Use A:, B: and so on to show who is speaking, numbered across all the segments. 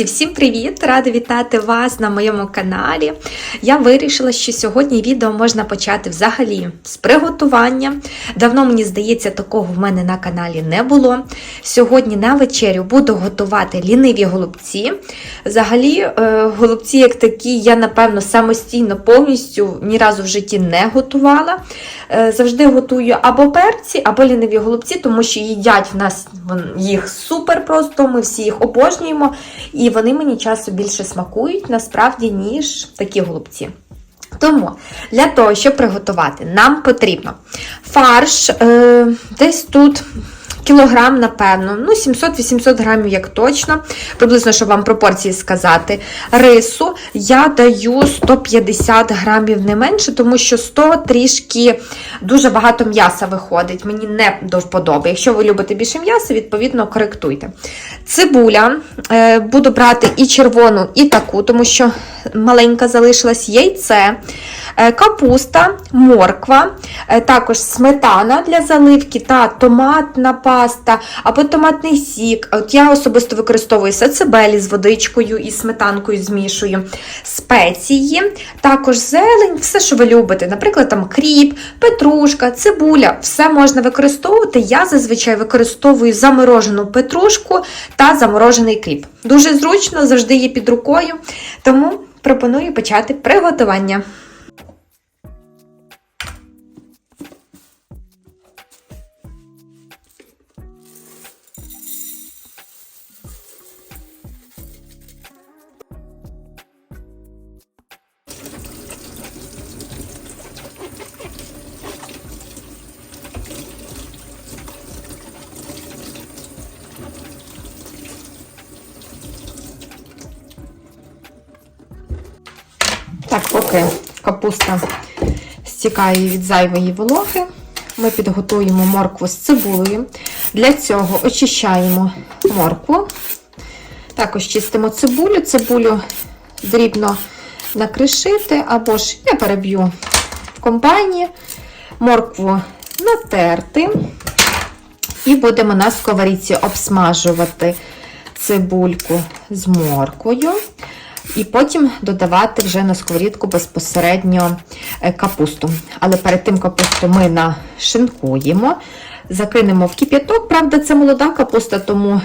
A: Друзі, всім привіт! Рада вітати вас на моєму каналі. Я вирішила, що сьогодні відео можна почати взагалі з приготування. Давно, мені здається, такого в мене на каналі не було. Сьогодні на вечерю буду готувати ліниві голубці. Взагалі, е, голубці, як такі, я, напевно, самостійно повністю ні разу в житті не готувала. Е, Завжди готую або перці, або ліниві голубці, тому що їдять в нас їх супер просто, ми всі їх обожнюємо. І вони мені часу більше смакують, насправді, ніж такі голубці. Тому для того, щоб приготувати, нам потрібно фарш е, десь тут. Кілограм, напевно, ну 700-800 грамів, як точно, приблизно, щоб вам пропорції сказати. Рису я даю 150 грамів не менше, тому що 100 трішки дуже багато м'яса виходить. Мені не до вподоби. Якщо ви любите більше м'яса, відповідно коректуйте. Цибуля е, буду брати і червону, і таку, тому що маленька залишилась яйце, е, капуста, морква, е, також сметана для заливки та томатна паста або томатний сік. От я особисто використовую сацебелі з водичкою і сметанкою змішую, спеції, також зелень, все, що ви любите. Наприклад, там кріп, петрушка, цибуля, все можна використовувати. Я зазвичай використовую заморожену петрушку та заморожений кріп. Дуже зручно, завжди є під рукою, тому пропоную почати приготування. Поки капуста стікає від зайвої вологи, ми підготуємо моркву з цибулею. Для цього очищаємо моркву. Також чистимо цибулю. Цибулю дрібно накришити, або ж я переб'ю в комбайні, моркву натерти. І будемо на сковорідці обсмажувати цибульку з морквою. І потім додавати вже на сковорідку безпосередньо е, капусту. Але перед тим капусту ми нашинкуємо, закинемо в кип'яток. Правда, це молода капуста, тому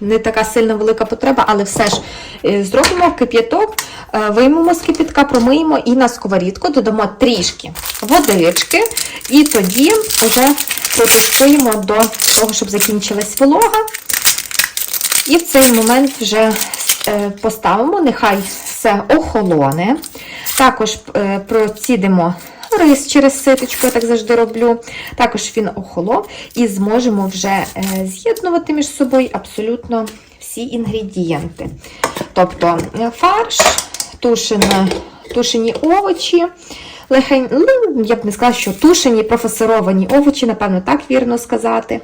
A: не така сильно велика потреба, але все ж е, зробимо кип'яток, е, виймемо з кип'ятка, промиємо і на сковорідку додамо трішки водички, і тоді вже протискуємо до того, щоб закінчилась волога. І в цей момент вже поставимо, нехай все охолоне. Також е, процідимо рис через ситочку, я так завжди роблю. Також він охолов і зможемо вже е, з'єднувати між собою абсолютно всі інгредієнти. Тобто е, фарш, тушене, тушені овочі. Легень, ну, я б не сказала, що тушені, профасоровані овочі, напевно, так вірно сказати.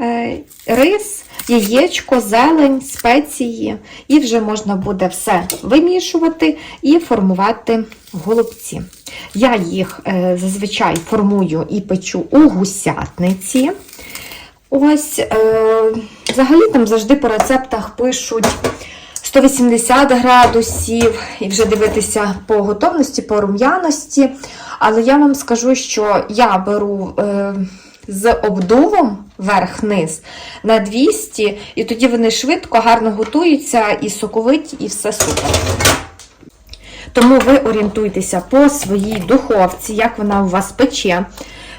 A: Е, Рис, яєчко, зелень, спеції. І вже можна буде все вимішувати і формувати голубці. Я їх е, зазвичай формую і печу у гусятниці. Ось, е, взагалі там завжди по рецептах пишуть 180 градусів, і вже дивитися по готовності, по рум'яності. Але я вам скажу, що я беру з обдувом верх-низ на 200, і тоді вони швидко, гарно готуються, і соковиті, і все супер. Тому ви орієнтуйтеся по своїй духовці, як вона у вас пече.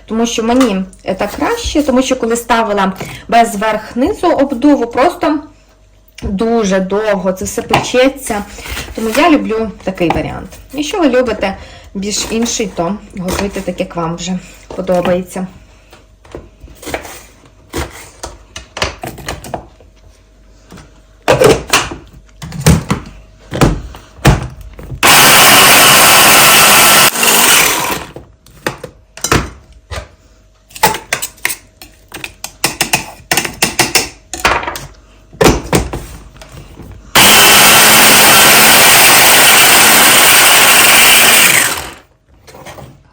A: Тому що мені це краще, тому що коли ставила без верх-низу обдуву, просто дуже довго це все печеться. Тому я люблю такий варіант. Якщо ви любите більш інший, то готуйте так, як вам вже подобається.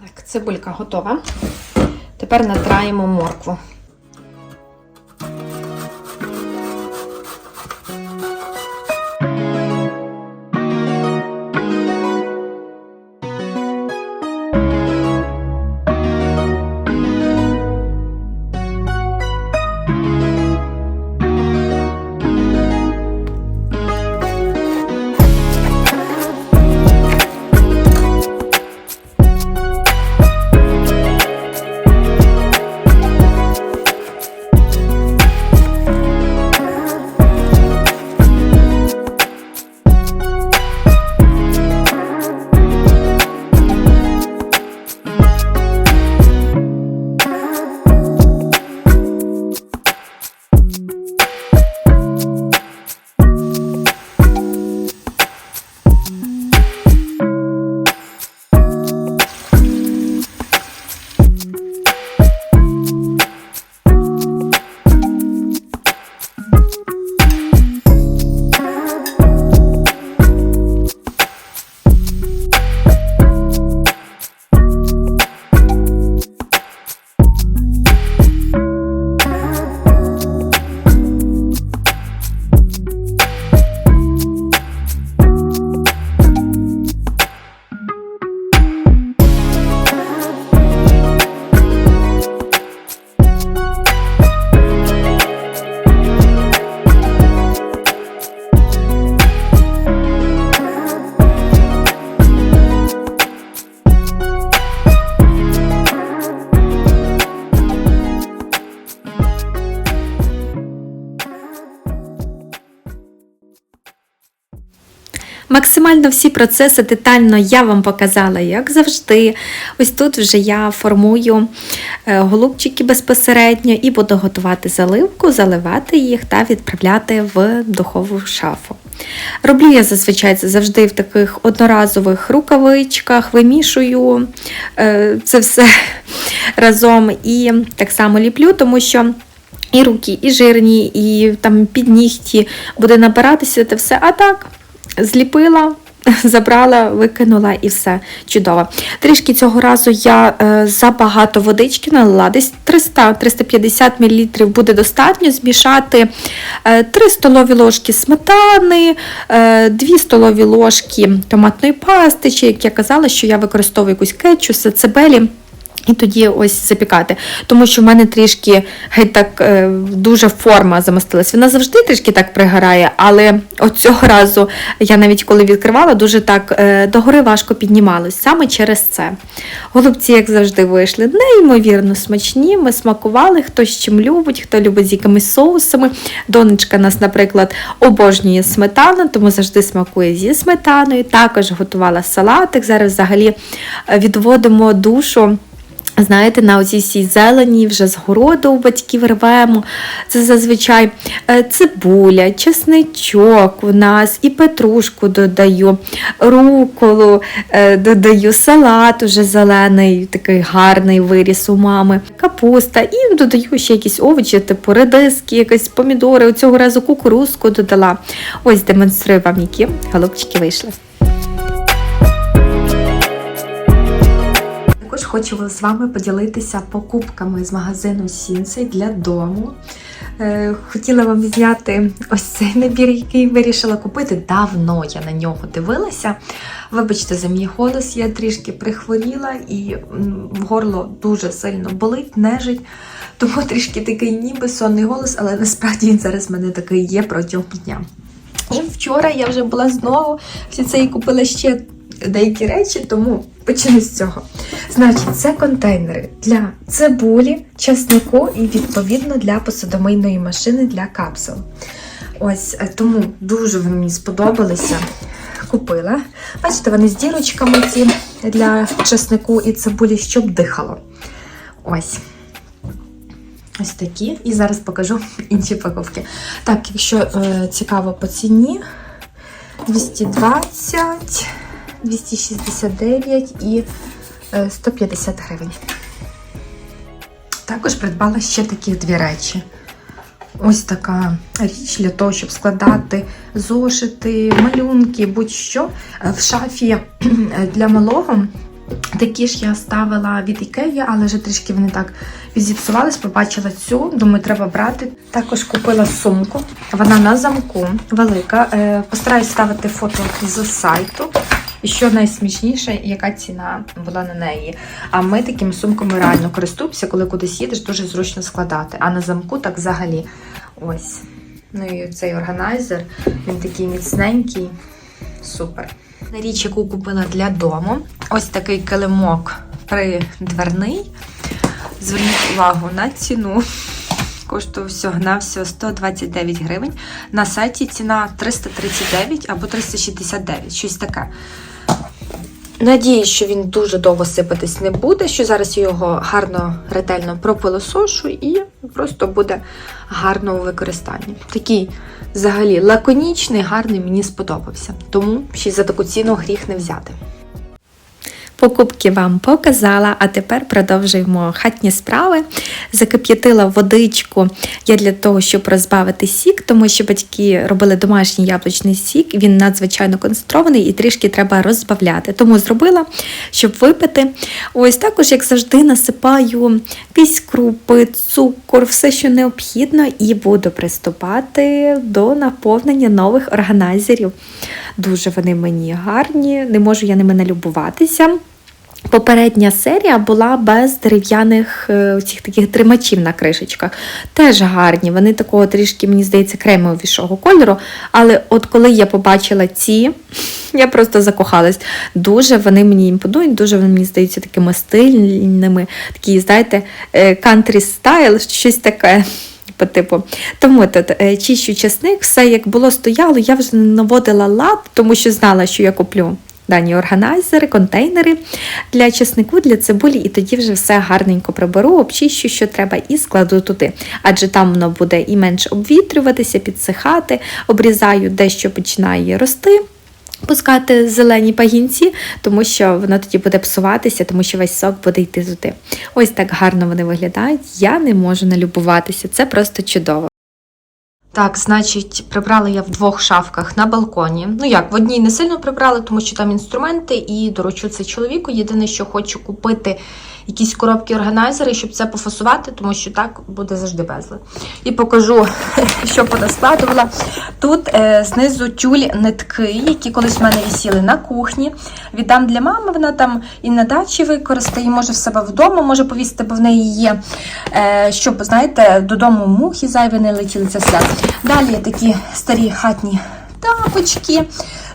A: Так, цибулька готова. тепер натраємо моркву.
B: Максимально всі процеси детально я вам показала, як завжди. Ось тут вже я формую е, голубчики безпосередньо і буду готувати заливку, заливати їх та відправляти в духову шафу. Роблю я зазвичай це завжди в таких одноразових рукавичках, вимішую е, це все разом і так само ліплю, тому що. І руки, і жирні, і там під нігті буде набиратися це все. А так, зліпила, забрала, викинула і все чудово. Трішки цього разу я е, забагато водички налила, десь 300-350 мл буде достатньо змішати е, 3 столові ложки сметани, е, 2 столові ложки томатної пасти, чи як я казала, що я використовую якусь кетчу, сацебелі. І тоді ось запікати. Тому що в мене трішки геть так е, дуже форма замостилась. Вона завжди трішки так пригорає, але от цього разу я навіть коли відкривала, дуже так е, догори важко піднімалась саме через це. Голубці, як завжди, вийшли неймовірно смачні. Ми смакували, хто з чим любить, хто любить з якимись соусами. Донечка нас, наприклад, обожнює сметану, тому завжди смакує зі сметаною. Також готувала салатик. Зараз взагалі е, відводимо душу. Знаєте, на оцій всій зелені вже з городу у батьків рвемо. Це зазвичай е, цибуля, чесничок у нас, і петрушку додаю, руколу е, додаю, салат уже зелений, такий гарний виріс у мами, капуста, і додаю ще якісь овочі, типу редиски, якісь помідори. Цього разу кукурузку додала. Ось демонструю вам, які голубчики вийшли.
A: Також хочу з вами поділитися покупками з магазину Сінсей для дому. Е, Хотіла вам зняти ось цей набір, який вирішила купити. Давно я на нього дивилася. Вибачте, за мій голос, я трішки прихворіла і горло дуже сильно болить, нежить. Тому трішки такий ніби сонний голос, але насправді він зараз в мене такий є протягом дня. І вчора я вже була знову це і купила ще деякі речі, тому почну з цього. Значить, це контейнери для цибулі, часнику і відповідно для посудомийної машини для капсул. Ось е, тому дуже вони мені сподобалися. Купила. Бачите, вони з дірочками ці для часнику і цибулі, щоб дихало. Ось. Ось такі. І зараз покажу інші паковки. Так, якщо е, цікаво по ціні, 220, 269 і е, 150 гривень. Також придбала ще такі дві речі. Ось така річ для того, щоб складати зошити, малюнки, будь-що. Е, В шафі е, для малого Такі ж я ставила від Ікеї, але вже трішки вони так відзіпсувались. Побачила цю, думаю, треба брати. Також купила сумку. Вона на замку велика. Е, Постараюсь ставити фото з сайту. І що найсмішніше, яка ціна була на неї. А ми такими сумками реально користуємося, коли кудись їдеш, дуже зручно складати. А на замку так взагалі. Ось. Ну і цей органайзер, він такий міцненький. Супер. Річ, яку купила для дому. Ось такий килимок придверний. Зверніть увагу на ціну. Коштує всього на всього 129 гривень. На сайті ціна 339 або 369, щось таке. Надіюсь, що він дуже довго сипатись не буде, що зараз я його гарно, ретельно пропилосошу і просто буде гарно у використанні. Такий взагалі лаконічний, гарний, мені сподобався. Тому ще за таку ціну гріх не взяти.
B: Покупки вам показала, а тепер продовжуємо хатні справи. Закип'ятила водичку я для того, щоб розбавити сік, тому що батьки робили домашній яблучний сік, він надзвичайно концентрований і трішки треба розбавляти. Тому зробила, щоб випити. Ось також, як завжди, насипаю якісь крупи, цукор, все, що необхідно, і буду приступати до наповнення нових органайзерів. Дуже вони мені гарні, не можу я ними налюбуватися. Попередня серія була без дерев'яних е, цих таких тримачів на кришечках. Теж гарні. Вони такого трішки, мені здається, кремовішого кольору. Але от коли я побачила ці, я просто закохалась. Дуже вони мені імпонують, дуже вони мені здаються такими стильними, такі, знаєте, country style, щось таке. По типу, тому тут е, чищу чесник, все як було стояло, я вже наводила лад, тому що знала, що я куплю дані органайзери, контейнери для чеснику, для цибулі, і тоді вже все гарненько приберу, обчищу, що треба, і складу туди. Адже там воно буде і менш обвітрюватися, підсихати, обрізаю дещо починає рости. Пускати зелені пагінці, тому що воно тоді буде псуватися, тому що весь сок буде йти туди. Ось так гарно вони виглядають. Я не можу налюбуватися. Це просто чудово.
A: Так, значить, прибрала я в двох шафках на балконі. Ну як, в одній не сильно прибрала, тому що там інструменти, і доручу це чоловіку. Єдине, що хочу купити якісь коробки органайзери, щоб це пофасувати, тому що так буде завжди безлад. І покажу, що понаскладувала. Тут е, знизу тюль нитки, які колись в мене висіли на кухні. Віддам для мами, вона там і на дачі використає, може в себе вдома, може повісити, бо в неї є, е, щоб, знаєте, додому мухи зайві не летіли це все. Далі такі старі хатні тапочки,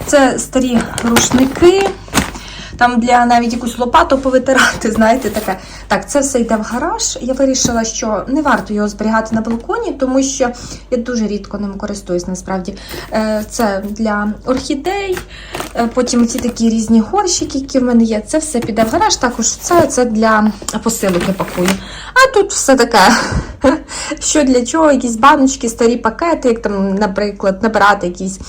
A: це старі рушники. Там для навіть якусь лопату повитирати, знаєте, таке. Так, це все йде в гараж. Я вирішила, що не варто його зберігати на балконі, тому що я дуже рідко ним користуюсь насправді. Е, Це для орхідей, е, потім ці такі різні горщики, які в мене є. Це все піде в гараж. Також це, це для посилок я пакую. А тут все таке. Що для чого? Якісь баночки, старі пакети, як там, наприклад, набирати якісь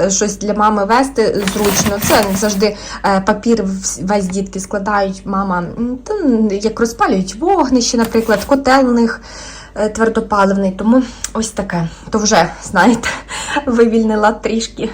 A: е, щось для мами вести зручно. Це завжди е, папір весь дітки складають, мама, як розпалюють вогнище, наприклад, котел у них е, твердопаливний. Тому ось таке. То вже, знаєте, вивільнила трішки.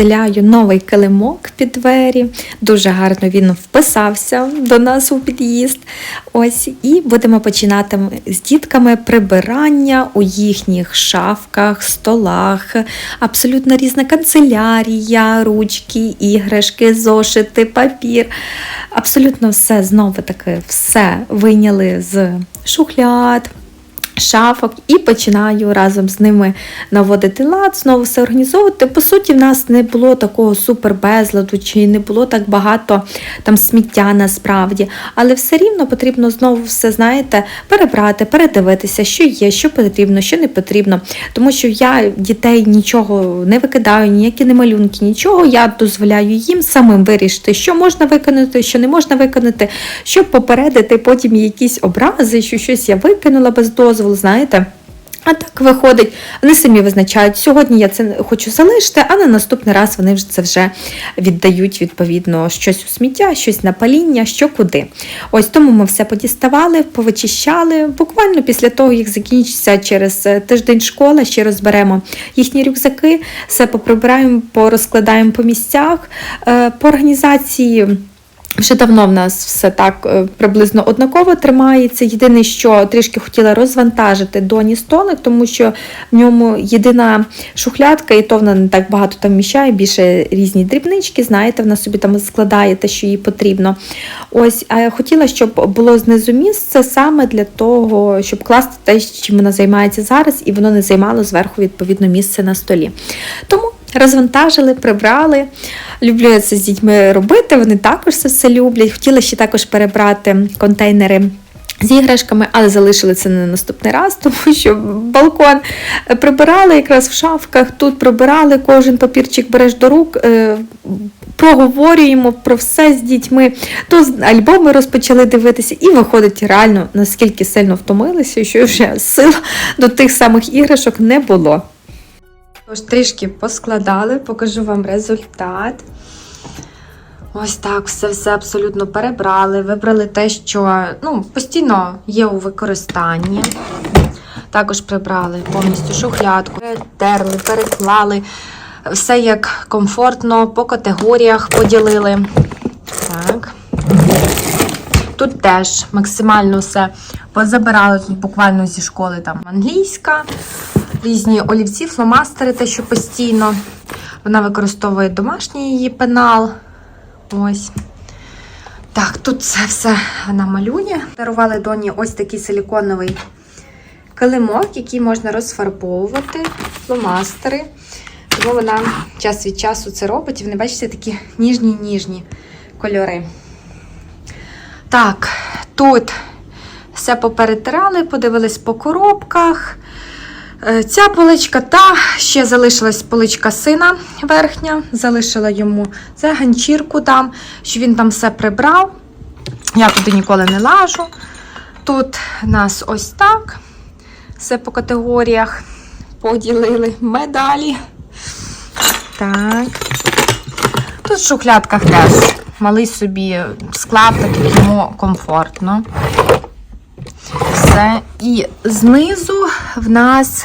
B: Застеляю новий килимок під двері. Дуже гарно він вписався до нас у під'їзд. Ось, і будемо починати з дітками прибирання у їхніх шафках, столах, абсолютно різна канцелярія, ручки, іграшки, зошити, папір. Абсолютно все знову таки все вийняли з шухляд шафок і починаю разом з ними наводити лад, знову все організовувати. По суті, в нас не було такого супер безладу, чи не було так багато там сміття насправді. Але все рівно потрібно знову все, знаєте, перебрати, передивитися, що є, що потрібно, що не потрібно. Тому що я дітей нічого не викидаю, ніякі не малюнки, нічого. Я дозволяю їм самим вирішити, що можна виконати, що не можна виконати, щоб попередити потім якісь образи, що щось я викинула без дозволу, знаєте. А так виходить, вони самі визначають, сьогодні я це хочу залишити, а на наступний раз вони вже це вже віддають відповідно щось у сміття, щось на паління, що куди. Ось тому ми все подіставали, повичищали. Буквально після того, як закінчиться через е, тиждень школа, ще розберемо їхні рюкзаки, все поприбираємо, порозкладаємо по місцях. Е, По організації. Вже давно в нас все так е, приблизно однаково тримається. Єдине, що трішки хотіла розвантажити доні столик, тому що в ньому єдина шухлядка, і то вона не так багато там вміщає, більше різні дрібнички, знаєте, вона собі там складає те, що їй потрібно. Ось, а я хотіла, щоб було знизу місце саме для того, щоб класти те, чим вона займається зараз, і воно не займало зверху відповідно місце на столі. Тому розвантажили, прибрали. Люблю я це з дітьми робити, вони також це все люблять. Хотіла ще також перебрати контейнери. З іграшками, але залишили це на наступний раз, тому що балкон прибирали якраз в шафках, тут прибирали, кожен папірчик береш до рук, е, проговорюємо про все з дітьми, то з- альбоми розпочали дивитися, і виходить реально, наскільки сильно втомилися, що вже сил до тих самих іграшок не було. Тож трішки поскладали, покажу вам результат. Ось так, все все абсолютно перебрали, вибрали те, що ну, постійно є у використанні. Також прибрали повністю шухлядку, перетерли, переклали. Все як комфортно, по категоріях поділили. Так. Тут теж максимально все позабирали тут буквально зі школи там англійська, різні олівці, фломастери, те, що постійно. Вона використовує домашній її пенал. Ось. Так, тут це все вона малює. Дарували доні ось такий силіконовий килимок, який можна розфарбовувати, фломастери. Тому вона час від часу це робить. І вони, бачите, такі ніжні-ніжні кольори. Так, тут все поперетирали, подивились по коробках. Е, Ця поличка, та ще залишилась поличка сина верхня, залишила йому це ганчірку там, що він там все прибрав. Я туди ніколи не лажу. Тут нас ось так. Все по категоріях поділили медалі. Так. Тут в шухлядках теж малий собі склад, так як йому комфортно. Все. І знизу в нас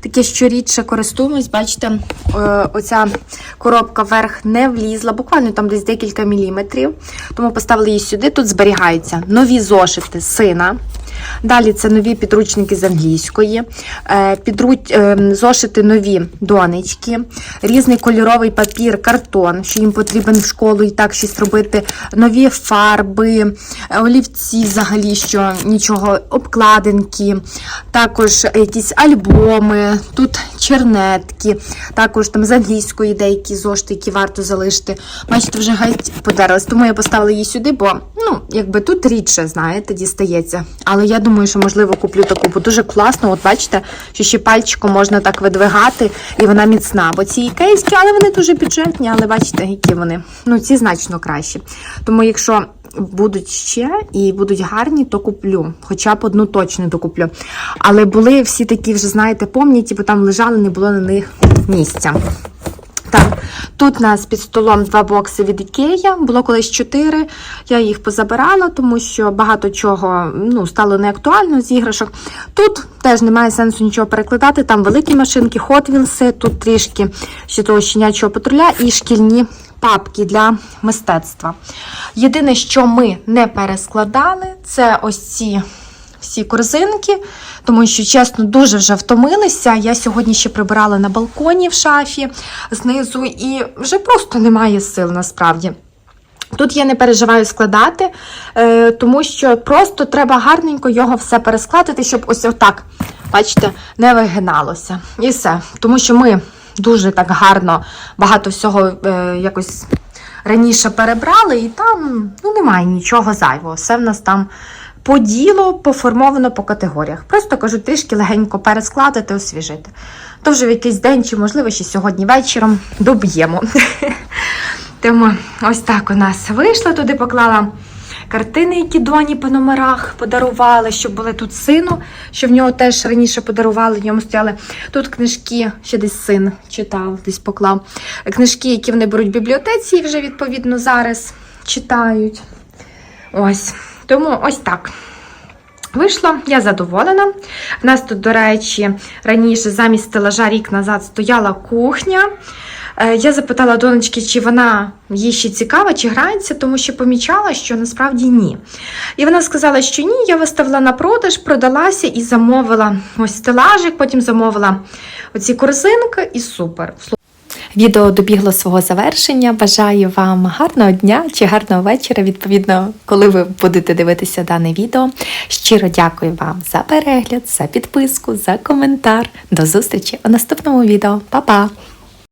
B: таке, що рідше користуємось, бачите, е, оця коробка вверх не влізла, буквально там десь декілька міліметрів. Тому поставили її сюди. Тут зберігаються нові зошити сина. Далі це нові підручники з англійської, е, е, зошити нові донечки, різний кольоровий папір, картон, що їм потрібен в школу і так щось робити, нові фарби, олівці взагалі, що нічого, обкладинки, також якісь альбоми, тут чернетки, також там з англійської деякі зошити, які варто залишити. Бачите, вже геть подерлась, тому я поставила її сюди, бо ну, якби тут рідше, знаєте, дістається. Але я думаю, що можливо куплю таку, бо дуже класно. От бачите, що ще пальчиком можна так видвигати, і вона міцна. Бо ці ікейські, але вони дуже бюджетні, але бачите, які вони. Ну, ці значно кращі. Тому якщо. Будуть ще і будуть гарні, то куплю. Хоча б одну точно докуплю. Але були всі такі, вже, знаєте, помніті, бо там лежали, не було на них місця. Так, тут у нас під столом два бокси від Ікея. Було колись чотири. Я їх позабирала, тому що багато чого ну, стало неактуально з іграшок. Тут теж немає сенсу нічого перекладати. Там великі машинки, Wheels, тут трішки ще того щенячого патруля і шкільні папки для мистецтва. Єдине, що ми не перескладали, це ось ці всі корзинки, тому що, чесно, дуже вже втомилися. Я сьогодні ще прибирала на балконі в шафі знизу, і вже просто немає сил насправді.
A: Тут я не переживаю складати, е, тому що просто треба гарненько його все перескладати, щоб ось отак, бачите, не вигиналося. І все. Тому що ми дуже так гарно багато всього е, якось раніше перебрали, і там ну, немає нічого зайвого. Все в нас там по ділу поформовано по категоріях. Просто кажу, трішки легенько перескладати, освіжити. То вже в якийсь день, чи можливо ще сьогодні вечором доб'ємо. Тому ось так у нас вийшло. Туди поклала картини, які доні по номерах подарували, щоб були тут сину, що в нього теж раніше подарували, в ньому стояли. Тут книжки, ще десь син читав, десь поклав. Книжки, які вони беруть в бібліотеці, і вже відповідно зараз читають. Ось. Тому ось так. Вийшло, я задоволена. У нас тут, до речі, раніше замість стелажа рік назад стояла кухня. Е, Я запитала донечки, чи вона їй ще цікава, чи грається, тому що помічала, що насправді ні. І вона сказала, що ні, я виставила на продаж, продалася і замовила ось стелажик, потім замовила оці корзинки і супер.
B: Відео добігло свого завершення. Бажаю вам гарного дня чи гарного вечора, відповідно, коли ви будете дивитися дане відео. Щиро дякую вам за перегляд, за підписку, за коментар. До зустрічі у наступному відео. Па-па!